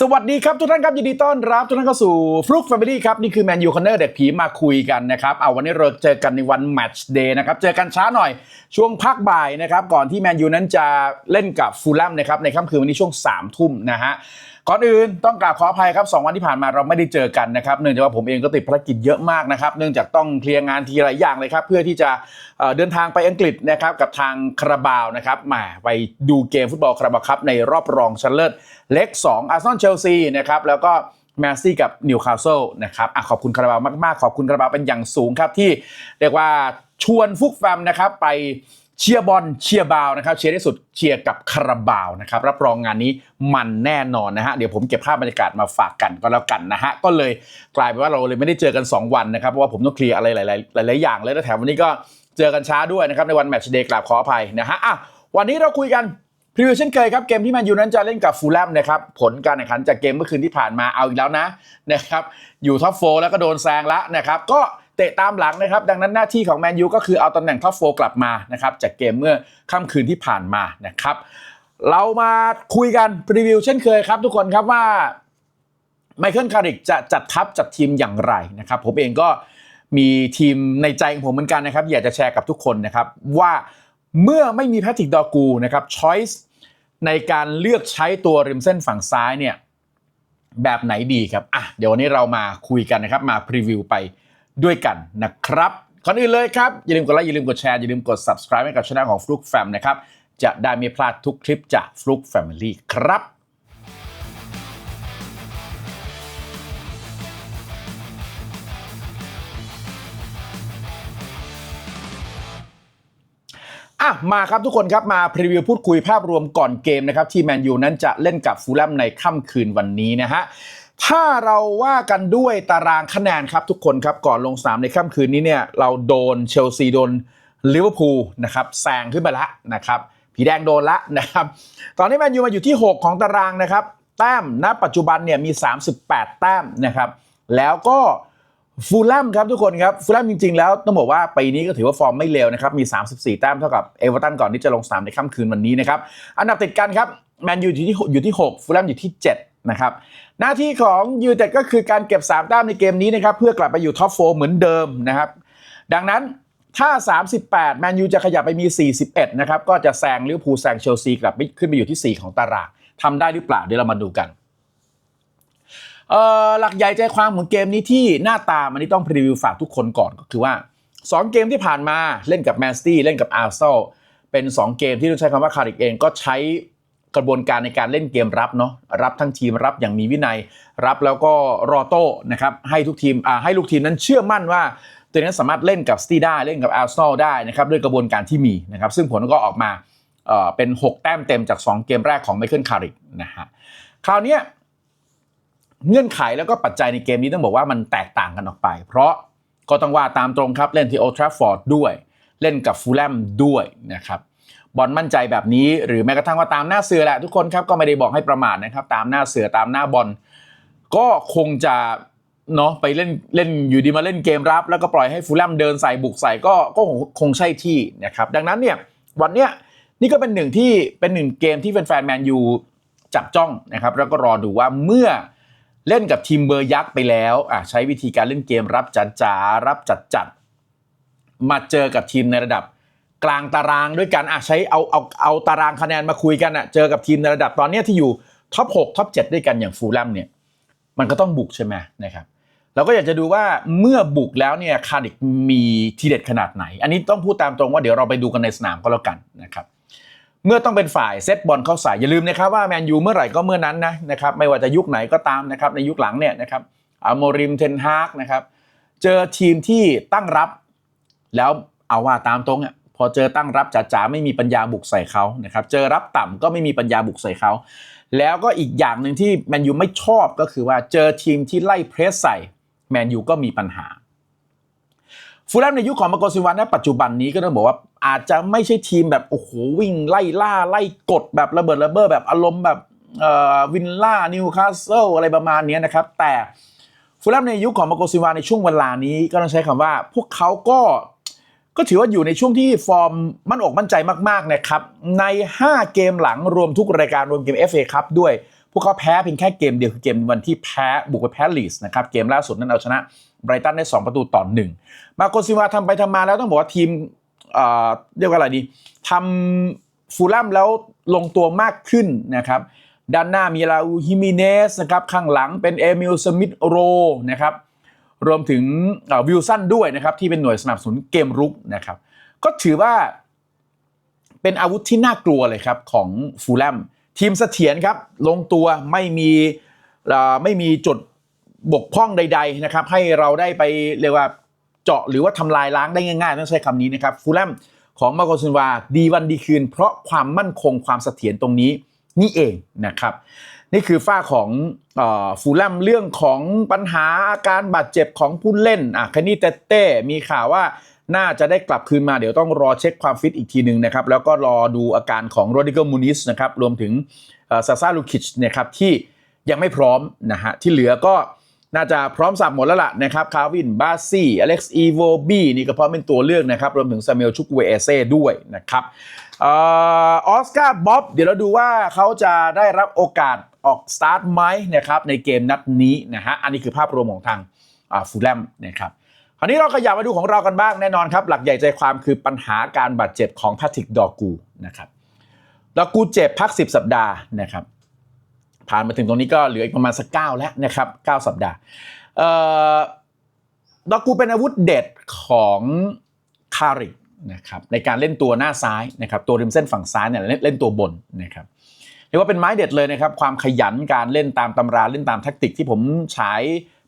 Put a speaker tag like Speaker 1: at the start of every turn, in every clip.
Speaker 1: สวัสดีครับทุกท่านครับยินดีต้อนรับทุกท่านเข้าสู่ฟลุกแฟมิลี่ครับนี่คือแมนยูคอนเนอร์เด็กผีมาคุยกันนะครับเอาวันนี้เราเจอกันในวันแมตช์เดย์นะครับเจอกันช้าหน่อยช่วงพักบ่ายนะครับก่อนที่แมนยูนั้นจะเล่นกับฟูลแลมนะครับในค่ำคืนวันนี้ช่วง3ามทุ่มนะฮะ ก่อนอื่นต้องกราบขออภัยครับสองวันที่ผ่านมาเราไม่ได้เจอกันนะครับเนื่องจากว่าผมเองก็ติดภารกิจเยอะมากนะครับ เนื่องจากต้องเคลียร์งานทีหลายอย่างเลยครับเพื่อที่จะเเดินทางไปอังกฤษนะครับกับทางคาราบาวนะครับมาไปดูเกมฟุตบอลคาราบาวครับในรอบรองชนะเลิศเล็ก 2 อาร์เซนอลเชลซีนะครับแล้วก็แมนซี่กับนิวคาสเซิลนะครับอขอบคุณคาราบาวมาก ๆ ขอบคุณคาราบาวเป็นอย่างสูงครับที่เรียกว่าชวนฟุกแฟมนะครับไป เชียร์บอลเชียร์บาวนะครับเชียร์ที่สุดเชียร์กับคาราบาวนะครับรับรองงานนี้มันแน่นอนนะฮะเดี๋ยวผมเก็บภาพบรรยากาศมาฝากกันก็แล้วกันนะฮะก็เลยกลายเป็นว่าเราเลยไม่ได้เจอกัน 2 วันนะครับเพราะว่าผมต้องเคลียร์อะไรหลายๆหลายๆอย่างเลยแล้วแถมวันนี้ก็เจอกันช้าด้วยนะครับในวันแมตช์เดย์กราบขออภัยนะฮะอะวันนี้เราคุยกันพรีวิวเช่นเคยครับเกมที่แมนยูนั้นจะเล่นกับฟูลแลมนะครับผลการแข่งขันจากเกมเมื่อคืนที่ผ่านมาเอาอีกแล้วนะนะครับอยู่ท็อปโฟแล้วก็โดนแซงละนะครับก็ เตะตามหลังนะครับ ดังนั้นหน้าที่ของแมนยูก็คือเอาตำแหน่งท็อปโฟกลับมานะครับจากเกมเมื่อค่ำคืนที่ผ่านมานะครับ เรามาคุยกันพรีวิวเช่นเคยครับ ทุกคนครับว่าไมเคิลคาริกจะจัดทัพจัดทีมอย่างไรนะครับ ผมเองก็มีทีมในใจของผมเหมือนกันนะครับ อยากจะแชร์กับทุกคนนะครับ ว่าเมื่อไม่มีแพทริกดอกูนะครับช้อยส์ในการเลือกใช้ตัวริมเส้นฝั่งซ้ายเนี่ยแบบไหนดีครับอะเดี๋ยววันนี้เรามาคุยกันนะครับ มาพรีวิวไป ด้วยกันนะครับก่อนอื่นเลยครับ อย่าลืมกดไลค์อย่าลืมกดแชร์อย่าลืมกด subscribe ให้กับช่องของฟลุกแฟมนะครับจะได้ไม่พลาดทุกคลิปจากฟลุกแฟมิลี่ครับอะมาครับทุกคนครับมาพรีวิวพูดคุยภาพรวมก่อนเกมนะครับที่แมนยูนั้นจะเล่นกับฟูลแลมในค่ำคืนวันนี้นะฮะ ถ้าเราว่ากันด้วยตารางคะแนนครับทุกคนครับก่อนลงสนามในค่ำคืนนี้เนี่ยเราโดนเชลซีโดนลิเวอร์พูลนะครับแซงขึ้นไปละนะครับผีแดงโดนละนะครับตอนนี้แมนยูมาอยู่ที่ 6 ของตารางนะครับแต้มณปัจจุบันเนี่ยมี 38 แต้มนะครับแล้วก็ฟูลแลมครับทุกคนครับฟูลแลมจริง ๆ แล้วต้องบอกว่าปีนี้ก็ถือว่าฟอร์มไม่เลวนะครับมี 34 แต้มเท่ากับเอเวอร์ตันก่อนที่จะลงสนามในค่ำคืนวันนี้นะครับอันดับติดกันครับแมนยูอยู่ที่อยู่ที่ 6 ฟูลแลมอยู่ที่ 7 นะครับหน้าที่ของยูเต็ดก็คือการเก็บ 3 แต้มในเกมนี้นะครับเพื่อกลับไปอยู่ท็อป4เหมือนเดิมนะครับดังนั้นถ้า 38 แมนยูจะขยับไปมี 41 นะครับ ก็จะแซงลิเวอร์พูลแซงเชลซีกลับไปขึ้นไปอยู่ที่ 4 ของตารางทำได้หรือเปล่า เดี๋ยวเรามาดูกัน หลักใหญ่ใจความของเกมนี้ที่หน้าตามันนี่ต้องพรีวิวฝากทุกคนก่อนก็คือว่า 2 เกมที่ผ่านมาเล่นกับแมนสตี้เล่นกับอาร์เซลเป็น 2 เกมที่ต้องใช้คำว่าคาริกเองก็ใช้ กระบวนการในการเล่นเกมรับเนาะรับทั้งทีมรับอย่างมีวินัย รับแล้วก็รอโต้นะครับให้ทุกทีมให้ลูกทีมนั้นเชื่อมั่นว่าตัวนี้นสามารถเล่นกับสตีได้เล่นกับอาร์ซนอลได้นะครับด้วยกระบวนการที่มีนะครับซึ่งผลก็ออกมาเป็น 6 แต้มเต็มจาก 2 เกมแรกของไมเคิลคาริกนะฮะคราวนี้เงื่อนไขแล้วก็ปัจจัยในเกมนี้ต้องบอกว่ามันแตกต่างกันออกไป เพราะก็ต้องว่าตามตรงครับเล่นที่โอทราฟอร์ดด้วย เล่นกับฟูลแลมด้วยนะครับ บอลมั่นใจแบบนี้ หรือแม้กระทั่งว่าตามหน้าเสือแหละทุกคนครับก็ไม่ได้บอกให้ประมาทนะครับ ตามหน้าเสือตามหน้าบอลก็คงจะเนาะไปเล่นเล่นอยู่ดีมาเล่นเกมรับ แล้วก็ปล่อยให้ฟูลแลมเดินใส่บุกใส่ก็ก็คงใช่ที่นะครับดังนั้นเนี่ยวันเนี้ยนี่ก็เป็นหนึ่งที่เป็นหนึ่งเกมที่แฟนๆแมนยูจับจ้องนะครับ แล้วก็รอดูว่าเมื่อเล่นกับทีมเบอร์ยักษ์ไปแล้วอะใช้วิธีการเล่นเกมรับจัดจ๋ารับจัดจัดมาเจอกับทีมในระดับ กลางตารางด้วยกันอะใช้เอาเอาเอาตารางคะแนนมาคุยกันอะเจอกับทีมในระดับตอนนี้ที่อยู่ท็อป6ท็อป7ด้วยกันอย่างฟูลแลมเนี่ยมันก็ต้องบุกใช่ไหมนะครับเราก็อยากจะดูว่าเมื่อบุกแล้วเนี่ยคาร์ดิกมีทีเด็ดขนาดไหน อันนี้ต้องพูดตามตรงว่าเดี๋ยวเราไปดูกันในสนามก็แล้วกันนะครับเมื่อต้องเป็นฝ่ายเซตบอลเข้าใส่อย่าลืมนะครับว่าแมนยูเมื่อไหร่ก็เมื่อนั้นนะนะครับไม่ว่าจะยุคไหนก็ตามนะครับในยุคหลังเนี่ยนะครับอโมริมเทนฮากนะครับเจอทีมที่ตั้งรับแล้วเอาว่าตามตรงอะ พอเจอตั้งรับจ๋าๆไม่มีปัญญาบุกใส่เขานะครับเจอรับต่ำก็ไม่มีปัญญาบุกใส่เขาแล้วก็อีกอย่างหนึ่งที่แมนยูไม่ชอบก็คือว่าเจอทีมที่ไล่เพรสใส่แมนยูก็มีปัญหาฟูลแลมในยุคของมาโกซิวานณปัจจุบันนี้ก็ต้องบอกว่าอาจจะไม่ใช่ทีมแบบโอ้โหวิ่งไล่ล่าไล่กดแบบระเบิดระเบ้อแบบอารมณ์แบบวินล่านิวคาสเซิลอะไรประมาณนี้นะครับ แต่ฟูลแลมในยุคของมาโกซิวานในช่วงเวลานี้ก็ต้องใช้คำว่า พวกเขาก็ ก็ถือว่าอยู่ในช่วงที่ฟอร์มมั่นอกมั่นใจมากๆนะครับ ใน 5 เกมหลังรวมทุกรายการรวมเกม FA ครับด้วย พวกเขาแพ้เพียงแค่เกมเดียวคือเกมวันที่แพ้บุกไปแพ้ลีสนะครับเกมล่าสุดนั้นเอาชนะไบรตันได้ 2 ประตูต่อหนึ่งมาโกซิวาทำไปทำมาแล้วต้องบอกว่าทีมเอ่อเรียกว่าอะไรดีทำฟูลแลมแล้วลงตัวมากขึ้นนะครับด้านหน้ามีลาอูฮิมิเนสนะครับข้างหลังเป็นเอมิลสมิธโรนะครับ รวมถึงวิลสันด้วยนะครับที่เป็นหน่วยสนับสนุนเกมรุกนะครับ ก็ถือว่าเป็นอาวุธที่น่ากลัวเลยครับของฟูลแลมทีมเสถียรครับลงตัวไม่มีไม่มีจุดบกพร่องใด ๆนะครับ ให้เราได้ไปเรียกว่าเจาะหรือว่าทำลายล้างได้ง่ายๆต้องใช้คำนี้นะครับฟูลแลมของมาโกซินวาดีวันดีคืน เพราะความมั่นคงความเสถียรตรงนี้นี่เองนะครับ นี่คือฝ้าของฟูลแลมเรื่องของปัญหาอาการบาดเจ็บของผู้เล่นอะคานี่เตเต้มีข่าวว่าน่าจะได้กลับคืนมาเดี๋ยวต้องรอเช็คความฟิตอีกทีหนึ่งนะครับ แล้วก็รอดูอาการของโรดิโกมูนิสนะครับ รวมถึงซาซาลูคิชนะครับที่ยังไม่พร้อมนะฮะที่เหลือก็น่าจะพร้อมสับหมดแล้วล่ะนะครับคาวินบาซี่อเล็กซ์อีโวบีนี่ก็พร้อมเป็นตัวเลือกนะครับ รวมถึงซาเมลชุกเวเอเซ่ด้วยนะครับออสการ์บ๊อบเดี๋ยวเราดูว่าเขาจะได้รับโอกาส ออกสตาร์ทไหมนะครับในเกมนัดนี้นะฮะอันนี้คือภาพรวมของทางฟูลแลมนะครับคราวนี้เราขยับมาดูของเรากันบ้างแน่นอนครับ หลักใหญ่ใจความคือปัญหาการบาดเจ็บของแพทริกดอกูนะครับดอกูเจ็บพัก 10 สัปดาห์นะครับผ่านมาถึงตรงนี้ก็เหลืออีกประมาณสักเก้าแล้วนะครับ9สัปดาห์เอ่อดอกูเป็นอาวุธเด็ดของคาริกนะครับในการเล่นตัวหน้าซ้ายนะครับตัวริมเส้นฝั่งซ้ายเนี่ยเล่นตัวบนนะครับ รียกว่าเป็นไม้เด็ดเลยนะครับความขยันการเล่นตามตำราเล่นตามแทคติกที่ผมฉาย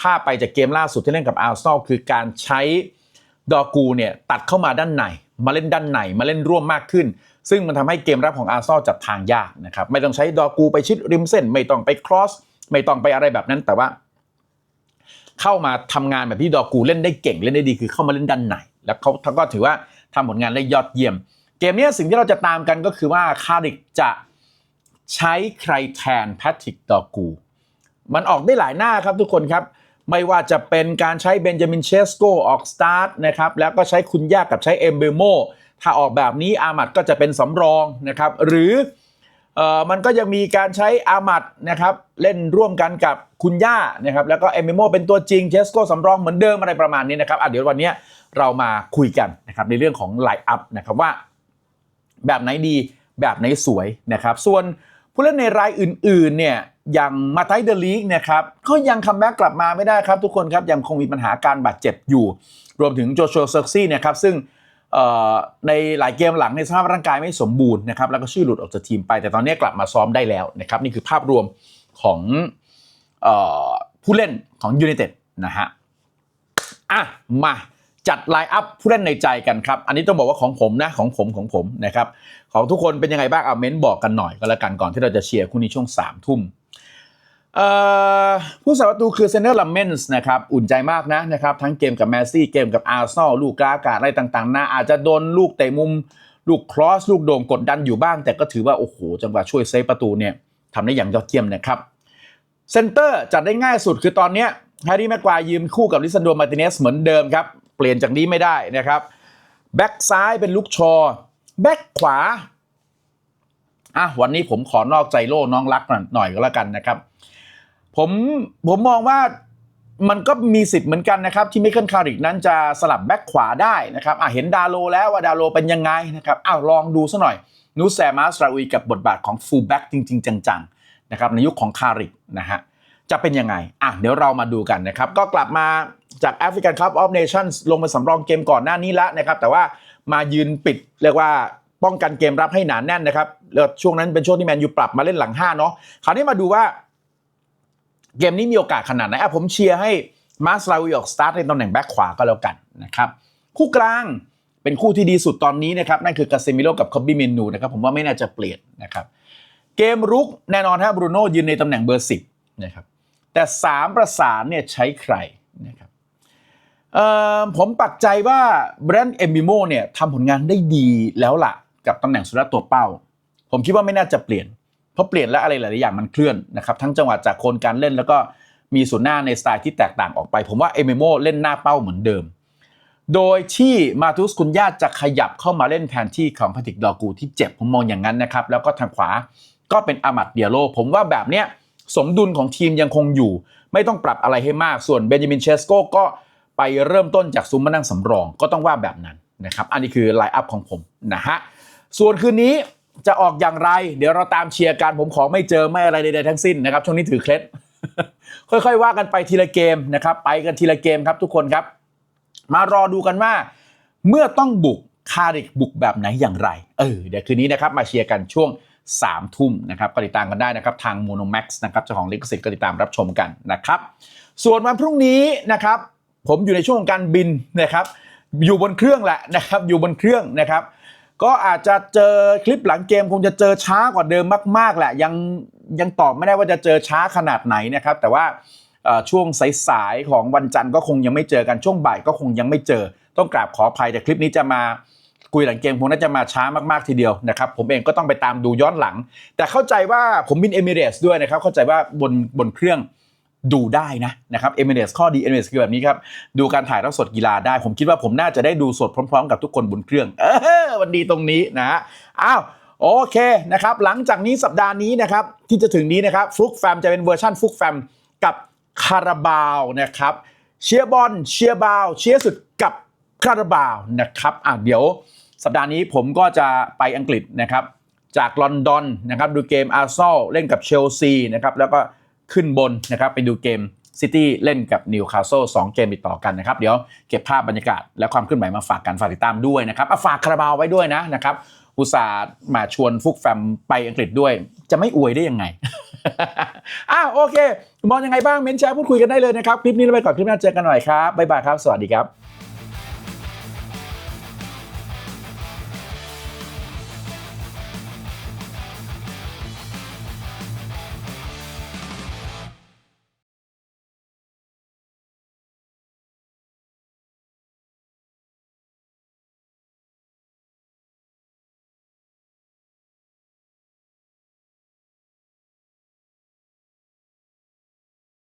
Speaker 1: ภาพไปจากเกมล่าสุดที่เล่นกับอาร์ซอลคือการใช้ดอกูเนี่ยตัดเข้ามาด้านในมาเล่นด้านในมาเล่นร่วมมากขึ้น ซึ่งมันทำให้เกมรับของอาร์ซอลจับทางยากนะครับไม่ต้องใช้ดอกูไปชิดริมเส้น ไม่ต้องไปครอสไม่ต้องไปอะไรแบบนั้นแต่ว่า เข้ามาทำงานแบบที่ดอกูเล่นได้เก่งเล่นได้ดีคือเข้ามาเล่นด้านในแล้วเขาก็ถือว่าทำผลงานได้ยอดเยี่ยม เกมนี้สิ่งที่เราจะตามกันก็คือว่าคาริกจะ ใช้ใครแทนแพทริกดอกู มันออกได้หลายหน้าครับทุกคนครับ ไม่ว่าจะเป็นการใช้เบนจามินเชสโกออกสตาร์ทนะครับแล้วก็ใช้คุณย่ากับใช้เอมเบโมถ้าออกแบบนี้อามัดก็จะเป็นสำรองนะครับ หรือเอ่อมันก็ยังมีการใช้อามัดนะครับเล่นร่วมกันกับคุณย่านะครับแล้วก็เอมเบโมเป็นตัวจริงเชสโกสำรองเหมือนเดิมอะไรประมาณนี้นะครับอะเดี๋ยววันนี้เรามาคุยกันนะครับในเรื่องของไลน์อัพนะครับว่า แบบไหนดีแบบไหนสวยนะครับ ส่วน ผู้เล่นในรายอื่นๆเนี่ยอย่างมาไทเดลีกนะครับก็ยังคัมแบ็กกลับมาไม่ได้ครับ ทุกคนครับยังคงมีปัญหาการบาดเจ็บอยู่ รวมถึงโจชัวเซอร์ซี่นะครับซึ่งในหลายเกมหลังในสภาพร่างกายไม่สมบูรณ์นะครับแล้วก็ชื่อหลุดออกจากทีมไป แต่ตอนนี้กลับมาซ้อมได้แล้วนะครับนี่คือภาพรวมของอผู้เล่นของยู i นเต็ดนะฮะอะมา จัดไลน์อัพผู้เล่นในใจกันครับ อันนี้ต้องบอกว่าของผมนะของผมของผมนะครับของทุกคนเป็นยังไงบ้างเอาเม้นบอกกันหน่อยก็แล้วกันก่อนที่เราจะเชียร์คู่นี้ช่วง3ามทุ่มผู้สาประตูคือเซนเนอร์ลัมเมนส์นะครับอุ่นใจมากนะนะครับทั้งเกมกับแมซี่เกมกับอาร์ซอลลูกกาอากาอะไรต่างๆนะอาจจะโดนลูกเตะมุม ลูกครอส ลูกโด่งกดดันอยู่บ้าง แต่ก็ถือว่า โอ้โห จังหวะช่วยเซฟประตูเนี่ยทำได้อย่างยอดเยี่ยมนะครับเซนเตอร์จัดได้ง่ายสุดคือตอนนี้แฮร์รี่แม็กควายยืมคู่กับลิซันโดมาร์ติเนสเหมือนเดิมครับ เปลี่ยนจากนี้ไม่ได้นะครับแบ็กซ้ายเป็นลูกชอแบ็กขวาอะวันนี้ผมขอนอกใจโล่น้องรักหน่อยก็แล้วกันนะครับ ผมผมมองว่ามันก็มีสิทธิ์เหมือนกันนะครับ ที่ไมิเคิลคาริกนั้นจะสลับแบ็กขวาได้นะครับอะเห็นดาโลแล้วว่าดาโลเป็นยังไงนะครับอ้าวลองดูซะหน่อย นูแซมาสราอุยกับบทบาทของฟูลแบ็กจริง ๆ จังๆนะครับในยุคของคาริกนะฮะ จะเป็นยังไง อะ เดี๋ยวเรามาดูกันนะครับ ก็กลับมาจากแอฟริกันคัพออฟเนชั่นลงมาสำรองเกมก่อนหน้านี้แล้วนะครับ แต่ว่ามายืนปิดเรียกว่าป้องกันเกมรับให้หนานแน่นนะครับแล้วช่วงนั้นเป็นช่วงที่แมนยูปรับมาเล่นหลัง5เนาะ คราวนี้มาดูว่า เกมนี้มีโอกาสขนาดไหนอะผมเชียร์ให้มาสลาวิออกสตาร์ทในตำแหน่งแบ็คขวาก็แล้วกันนะครับ คู่กลางเป็นคู่ที่ดีสุดตอนนี้นะครับนั่นคือกาเซมิโลกับคอบบี้เมนูนะครับผมว่าไม่น่าจะเปลี่ยนนะครับ เกมรุกแน่นอนครับรูโน่ยืนในตำแหน่งเบอร์สิบนะครับ แต่สามประสานเนี่ยใช้ใครนะครับผมปักใจว่าแบรนด์เอมิโมเนี่ยทำผลงานได้ดีแล้วล่ะ กับตำแหน่งสุดตัวเป้า ผมคิดว่าไม่น่าจะเปลี่ยน เพราะเปลี่ยนแล้วอะไรหลาย ๆ อย่างมันเคลื่อนนะครับ ทั้งจังหวะจากโคนการเล่นแล้วก็มีส่วนหน้าในสไตล์ที่แตกต่างออกไป ผมว่าเอมิโมเล่นหน้าเป้าเหมือนเดิม โดยที่มาตุสคุนญาจะขยับเข้ามาเล่นแทนที่ของพาติกดอกูที่เจ็บผมมองอย่างนั้นนะครับแล้วก็ทางขวาก็เป็นอามัดเดียโลผมว่าแบบเนี้ย สมดุลของทีมยังคงอยู่ ไม่ต้องปรับอะไรให้มากส่วนเบนจามินเชสโกก็ไปเริ่มต้นจากซุ้มมานั่งสำรองก็ต้องว่าแบบนั้นนะครับ อันนี้คือไลน์อัพของผมนะฮะส่วนคืนนี้จะออกอย่างไร เดี๋ยวเราตามเชียร์กันผมขอไม่เจอไม่อะไรใดๆทั้งสิ้นนะครับ ช่วงนี้ถือเคล็ดค่อยๆ ว่ากันไปทีละเกมนะครับ ไปกันทีละเกมครับทุกคนครับ มารอดูกันว่า เมื่อต้องบุกคาริกบุกแบบไหนอย่างไร เออเดี๋ยวคืนนี้นะครับมาเชียร์กันช่วง 3ามทุ่มนะครับก็ติดตามกันได้นะครับทาง Monomax นะครับเจ้าของลิขสิทธิ์ก็ติดตามรับชมกันนะครับส่วนวันพรุ่งนี้นะครับผมอยู่ในช่วงของการบินนะครับอยู่บนเครื่องแหละนะครับอยู่บนเครื่องนะครับ ก็อาจจะเจอคลิปหลังเกมคงจะเจอช้ากว่าเดิมมาก ๆ แหละ ยังยังตอบไม่ได้ว่าจะเจอช้าขนาดไหนนะครับ แต่ว่าช่วงสายๆของวันจันทร์ก็คงยังไม่เจอกันช่วงบ่ายก็คงยังไม่เจอ ต้องกราบขออภัยแต่คลิปนี้จะมา คุยหลังเกมคงน่าจะมาช้ามากๆทีเดียวนะครับผมเองก็ต้องไปตามดูย้อนหลัง แต่เข้าใจว่าผมบินเอมิเรสด้วยนะครับเข้าใจว่าบนบนเครื่องดูได้นะนะครับเอมิเรสข้อดีเอมิเรสคือแบบนี้ครับ ดูการถ่ายทอดสดกีฬาได้ ผมคิดว่าผมน่าจะได้ดูสดพร้อมๆ กับทุกคนบนเครื่อง เออวันดีตรงนี้นะฮะอ้าวโอเคนะครับ หลังจากนี้สัปดาห์นี้นะครับ ที่จะถึงนี้นะครับฟลุกแฟมจะเป็นเวอร์ชันฟลุกแฟมกับคาราบาวนะครับเชียร์บอลเชียร์บาวเชียร์สุดกับคาราบาวนะครับอะเดี๋ยว สัปดาห์นี้ผมก็จะไปอังกฤษนะครับ จากลอนดอนนะครับดูเกมอาร์ซอลเล่นกับเชลซีนะครับแล้วก็ขึ้นบนนะครับไปดูเกมซิตี้เล่นกับนิวคาสเซิลสองเกมติดต่อกันนะครับ เดี๋ยวเก็บภาพบรรยากาศและความเคลื่อนไหวมาฝากกันฝากติดตามด้วยนะครับอะฝากคาราบาวไว้ด้วยนะนะครับอุตส่าห์มาชวนฟุกแฟมไปอังกฤษด้วย จะไม่อวยได้ยังไงอ้าวโอเค มองยังไงบ้างเม้นแชร์พูดคุยกันได้เลยนะครับ คลิปนี้เราไปก่อนคลิปหน้าเจอกันหน่อยครับบ๊ายบายครับ สวัสดีครับ